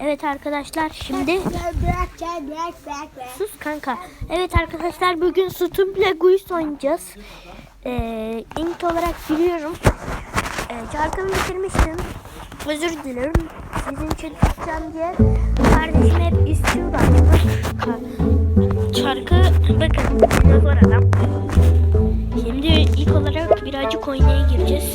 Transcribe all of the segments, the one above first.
Evet arkadaşlar şimdi Sus kanka. Evet arkadaşlar bugün Stumble Guis oynayacağız. Ee, İlk olarak biliyorum. Ee, Şarkımı bitirmiştim. Özür dilerim. Sizin için tutacağım diye Kardeşim hep istiyordu aslında Şarkı bakın Dinozor adam Şimdi ilk olarak birazcık oynaya gireceğiz.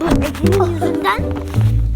봤는데 걔는 유산단?